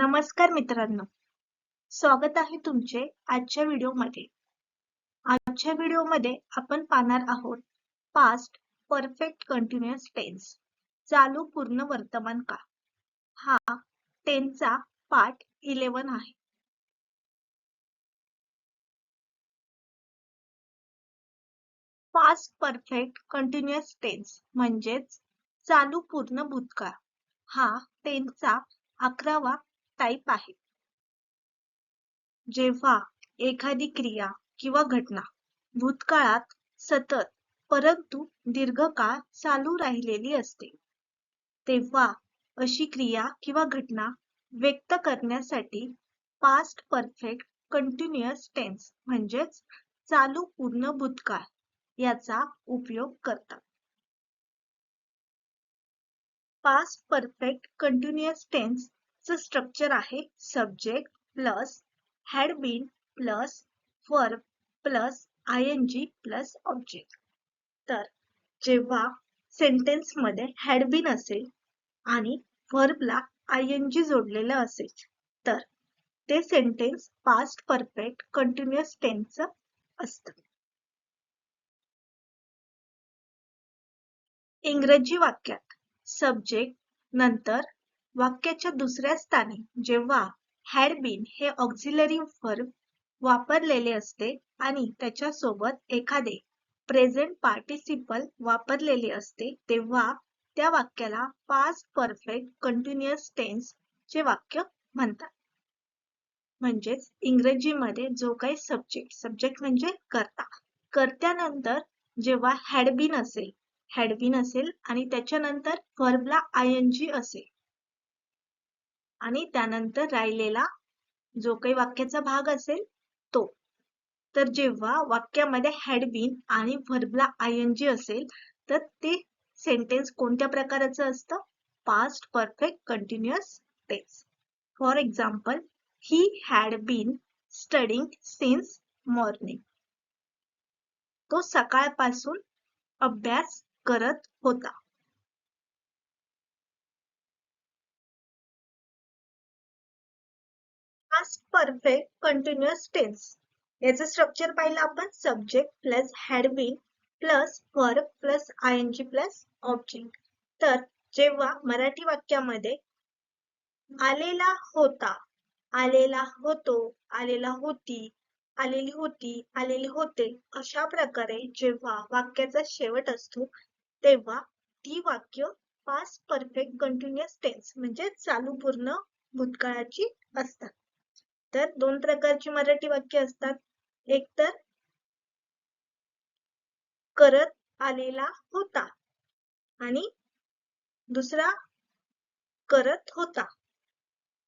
नमस्कार मित्रांनो. स्वागत आहे तुमचे आजच्या व्हिडिओमध्ये. आजच्या व्हिडिओमध्ये आपण पाहणार आहोत पास्ट परफेक्ट कंटिन्युअस टेन्स चालू पूर्ण वर्तमान काळ. हा टेनचा पार्ट इलेवन आहे. पास्ट परफेक्ट कंटिन्युअस टेन्स म्हणजेच चालू पूर्ण भूतकाळ. हा टेन्सचा अकरावा टाईप आहेत. जेव्हा एखादी क्रिया किंवा घटना भूतकाळात सतत परंतु दीर्घकाळ चालू राहिलेली असते तेव्हा अशी क्रिया किंवा घटना व्यक्त करण्यासाठी पास्ट परफेक्ट कंटिन्युअस टेन्स म्हणजेच चालू पूर्ण भूतकाळ याचा उपयोग करतात पास्ट परफेक्ट कंटिन्युअस टेन्स चं स्ट्रक्चर आहे subject plus had been plus verb plus I N G plus object तर जेव्हा सेंटेन्समध्ये हॅड बीन असेल आणि व्हर्बला आय एन जी जोडलेलं असेल तर ते सेंटेन्स पास्ट परफेक्ट कंटिन्युअस टेन्सचं असतं. इंग्रजी वाक्यात सब्जेक्ट नंतर वाक्याच्या दुसऱ्या स्थानी जेव्हा had been हे auxiliary verb वापरलेले असते आणि त्याच्या सोबत एखादे प्रेझेंट पार्टिसिपल वापरलेले असते तेव्हा त्या वाक्याला past परफेक्ट continuous टेन्स चे वाक्य म्हणतात. म्हणजेच इंग्रजीमध्ये जो काही सब्जेक्ट सब्जेक्ट म्हणजे कर्ता. कर्त्यानंतर जेव्हा had been असेल had been असेल आणि त्याच्यानंतर verb आय एन जी असेल आणि त्यानंतर राहिलेला जो काही वाक्याचा भाग असेल तो. तर जेव्हा वाक्यामध्ये हॅड बीन आणि व्हर्बला आय एन जी असेल तर ते सेंटेन्स कोणत्या प्रकाराचं असतं? Past perfect continuous tense for example he had been studying since morning तो सकाळपासून अभ्यास करत होता. पास्ट परफेक्ट कंटिन्युअस टेन्स याचं स्ट्रक्चर पाहिलं आपण. Subject plus had plus work plus I N G plus object तर जेव्हा मराठी वाक्यामध्ये आलेला होता आलेला होतो आलेला होती आलेली होती आलेले होते अशा प्रकारे जेव्हा वाक्याचा शेवट असतो तेव्हा ती वाक्य पास्ट परफेक्ट कंटिन्युअस टेन्स म्हणजे चालू पूर्ण भूतकाळाची असतात. तर दोन प्रकारची मराठी वाक्य असतात. एक तर करत आलेला होता आणि दुसरा करत होता.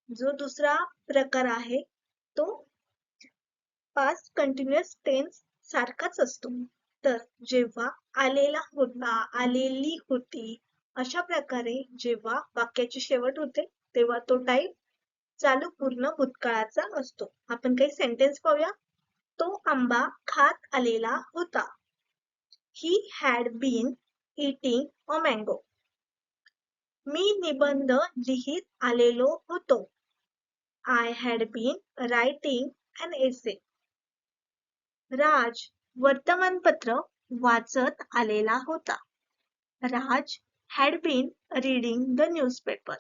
जो दुसरा प्रकार आहे तो पास्ट कंटिन्युअस टेन्स सारखाच असतो. तर जेव्हा आलेला होता आलेली होती अशा प्रकारे जेव्हा वाक्याची शेवट होते तेव्हा तो टाईप चालू पूर्ण भूतकाळाचा असतो. आपण काही सेंटेन्स पाहूया. तो आंबा खात आलेला होता. He had been eating a mango मी निबंध लिहित आलेलो होतो. I had been writing an essay Raj वर्तमानपत्र वाचत आलेला होता. Raj had been reading the newspaper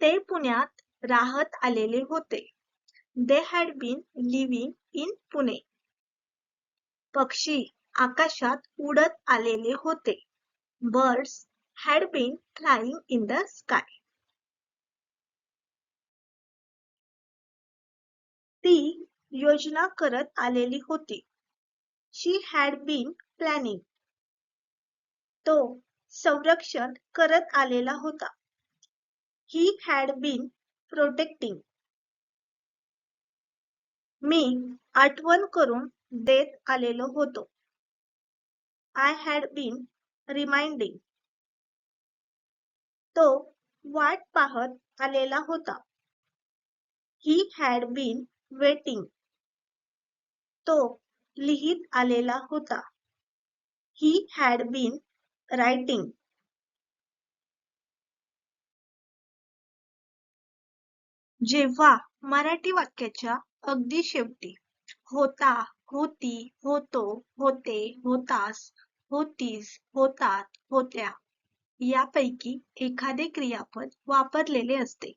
ते पुण्यात राहत आलेले होते. They had been living in Pune पक्षी आकाशात उडत आलेले होते. Birds had been flying in the sky ती योजना करत आलेली होती. शी हॅड बीन प्लॅनिंग तो संरक्षण करत आलेला होता. ही हॅड बीन प्रोटेक्टिंग मी आठवण करून देत आलेलो होतो. आय हॅड बीन रिमाइंडिंग तो वाट पाहत आलेला होता. ही हॅड बीन वेटिंग तो लिहित आलेला होता. ही हॅड बीन रायटिंग जेव्हा मराठी वाक्याच्या अगदी शेवटी होता होती होतो होते होतास होतीस होतात होत्या यापैकी एखादे क्रियापद वापरलेले असते.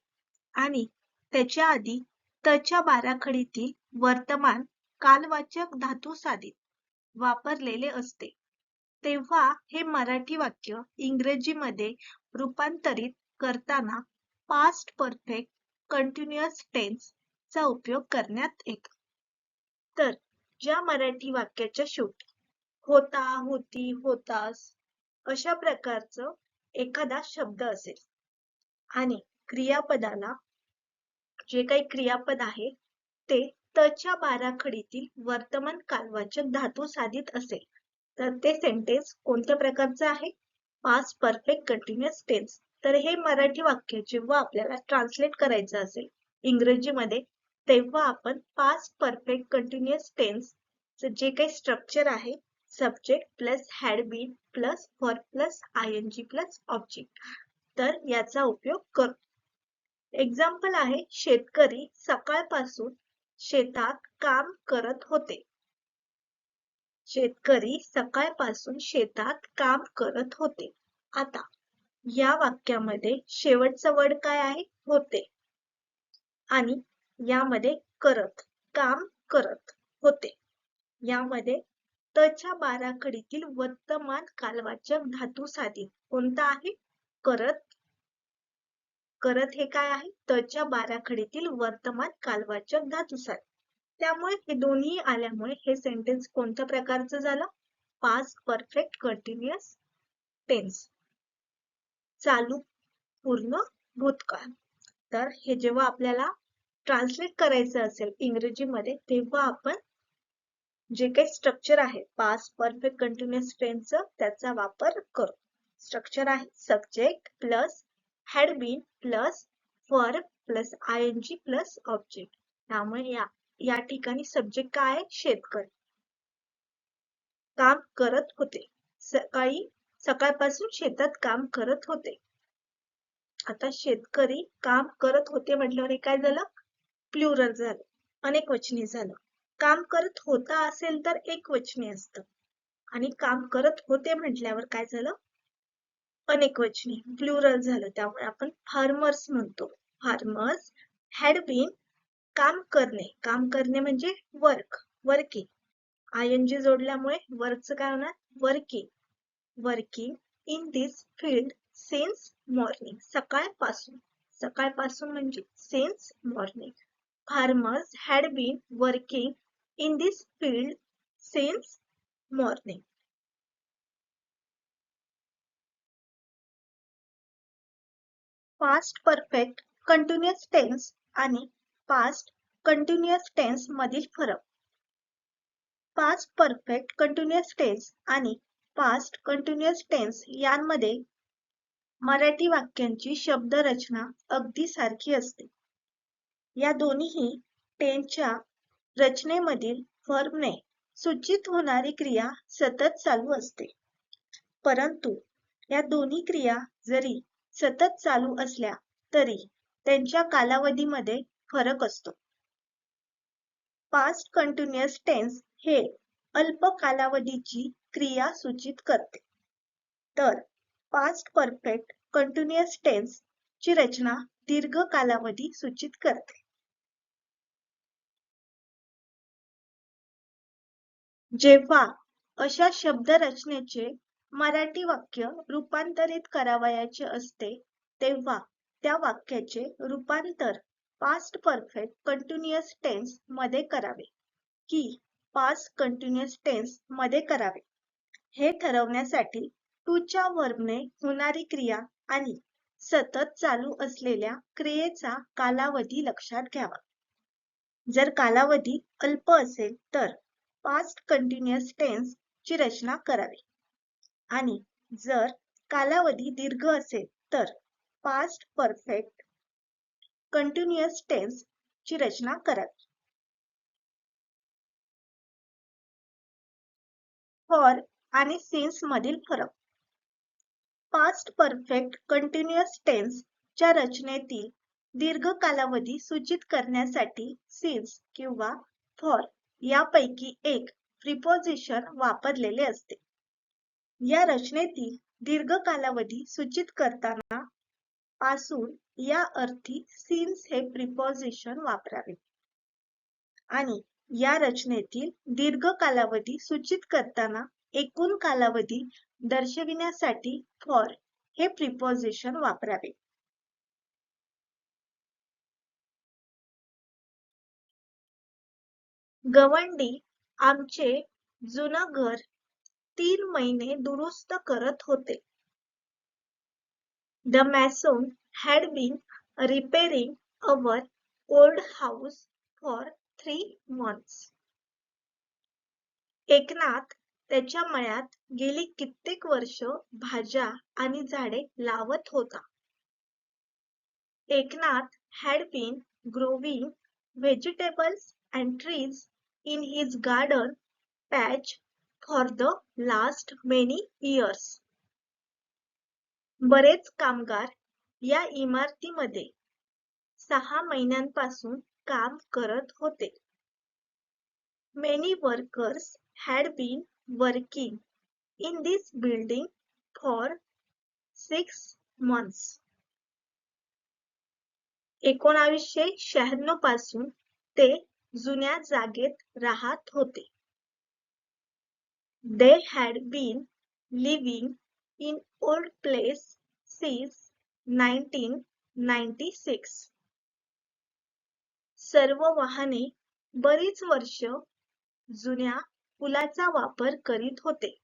आणि त्याच्या आधी तच्या बाराखडीतील वर्तमान कालवाचक धातू साधित वापरलेले असते. तेव्हा हे मराठी वाक्य इंग्रजीमध्ये रूपांतरित करताना पास्ट परफेक्ट कंटिन्युअस टेन्स चा उपयोग करण्यात येतो. तर ज्या मराठी वाक्याच्या शेवटी होता होती होतास अशा प्रकारचं एखादा शब्द असेल. आणि क्रियापदाला जे काही क्रियापद आहे ते तच्या बाराखडीतील वर्तमान कालवाचक धातू साधित असेल. तर ते सेंटेन्स कोणत्या प्रकारचं आहे? पास परफेक्ट कंटिन्युअस टेन्स तर हे मराठी वाक्य जेव्हा आपल्याला ट्रान्सलेट करायचं असेल इंग्रजीमध्ये तेव्हा आपण पास्ट परफेक्ट कंटिन्युअस टेन्स जे काही स्ट्रक्चर आहे subject plus had been plus four plus I N G plus object तर याचा उपयोग करतो एक्झाम्पल आहे शेतकरी सकाळपासून शेतात काम करत होते. शेतकरी सकाळपासून शेतात काम करत होते. आता या वाक्यामध्ये शेवटचं वर्ड काय आहे? होते. आणि यामध्ये करत काम करत होते. यामध्ये तच्या बाराखडीतील वर्तमान कालवाचक धातू साधी. कोणता आहे? करत. करत हे काय आहे? तच्या बाराखडीतील वर्तमान कालवाचक धातू साधी. त्यामुळे हे दोन्ही आल्यामुळे हे सेंटेन्स कोणत्या प्रकारचं झालं? पास्ट परफेक्ट कंटिन्युअस टेन्स चालू पूर्ण भूतकाळ तर हे जेव्हा आपल्याला ट्रान्सलेट करायचं असेल इंग्रजीमध्ये तेव्हा आपण जे काही स्ट्रक्चर आहे पास परफेक्ट कंटिन्युअस टेन्सचं त्याचा वापर करू. स्ट्रक्चर आहे subject plus had been plus four plus I N G plus object त्यामुळे या या ठिकाणी सब्जेक्ट काय आहे? शेतकरी. काम करत होते. सकाळी सकाळपासून शेतात काम करत होते. आता शेतकरी काम करत होते म्हटल्यावर हे काय झालं? प्लुरल झालं. अनेक वचनी झालं. काम करत होता असेल तर एक वचनी असतं. आणि काम करत होते म्हटल्यावर काय झालं? अनेक वचनी प्लुरल झालं. त्यामुळे आपण फार्मर्स म्हणतो. फार्मर्स हॅड बीन काम करणे. काम करणे म्हणजे work working I N G जोडल्यामुळे वर्कचं काय होणार? Working working in this field since morning सकाळपासून. सकाळपासून म्हणजे since morning farmers had been working in this field since morning past perfect continuous tense आणि पास्ट कंटिन्युअस टेन्स मधील फरक. पास्ट परफेक्ट कंटिन्युअस टेन्स आणि पास्ट कंटिन्युअस टेन्स यांमध्ये मराठी वाक्यांची शब्दरचना अगदी सारखी असते. या दोन्हीही टेन्सच्या रचनेमधील फर्मने सूचित होणारी क्रिया सतत चालू असते. परंतु या दोन्ही क्रिया जरी सतत चालू असल्या तरी त्यांच्या कालावधीमध्ये फरक असतो. पास्ट कंटिन्युअस टेन्स हे अल्प कालावधीची क्रिया सूचित करते. तर पास्ट परफेक्ट कंटिन्युअस टेन्स ची रचना दीर्घ कालावधी सूचित करते. जेव्हा अशा शब्द रचनेचे मराठी वाक्य रूपांतरित करावयाचे असते तेव्हा त्या वाक्याचे रूपांतर पास्ट परफेक्ट कंटिन्युअस टेन्समध्ये करावे. की पास्ट कंटिन्युअस टेन्समध्ये करावे. हे ठरवण्यासाठी टूच्या वर्बने होणारी क्रिया आणि सतत चालू असलेल्या क्रियेचा कालावधी लक्षात घ्यावा. जर कालावधी अल्प असेल तर पास्ट कंटिन्युअस टेन्स ची रचना करावी. आणि जर कालावधी दीर्घ असेल तर पास्ट परफेक्ट कंटिन्युअस टेन्स ची रचना करावी. फॉर आणि सिन्स मधील फरक. पास्ट परफेक्ट कंटिन्युअस टेन्स च्या रचनेतील दीर्घ कालावधी सूचित करण्यासाठी सिन्स किंवा फॉर यापैकी एक प्रिपोजिशन वापरलेले असते. या रचनेतील दीर्घ कालावधी सूचित करताना पासून या अर्थी सिन्स हे प्रिपोजिशन वापरावे. आणि या रचनेतील दीर्घ कालावधी सूचित करताना एकूण कालावधी दर्शविण्यासाठी फॉर हे प्रिपोजिशन वापरावे. गवंडी आमचे जुनं घर तीन महिने दुरुस्त करत होते. The mason had been repairing our old house for three months. Eknath त्याच्या मळ्यात गेली कित्येक वर्ष भाज्या आणि झाडे लावत होता. Eknath had been growing vegetables and trees in his garden patch for the last many years. बरेच कामगार या इमारतीमध्ये सहा महिन्यांपासून काम करत होते. Many workers had been working in this building for six months. एकोणावीसशे शहाण्णवपासून ते जुन्या जागेत राहत होते. They had been living in old place since 1996. सर्व वाहने बरीच वर्ष जुन्या पुलाचा वापर करीत होते.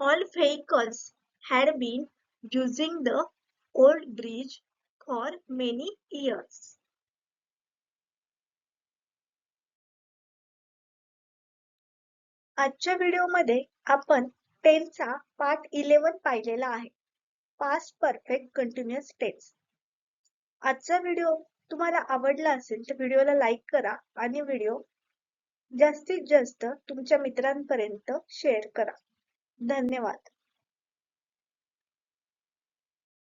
All vehicles had been using the old bridge for many years. आजच्या व्हिडिओमध्ये आपण टेनचा पार्ट इलेवन पाहिलेला आहे पास्ट परफेक्ट कंटिन्युअस टेन्स आजचा व्हिडिओ तुम्हाला आवडला असेल तर व्हिडिओला लाईक करा आणि व्हिडिओ जास्तीत जास्त तुमच्या मित्रांपर्यंत शेअर करा. धन्यवाद.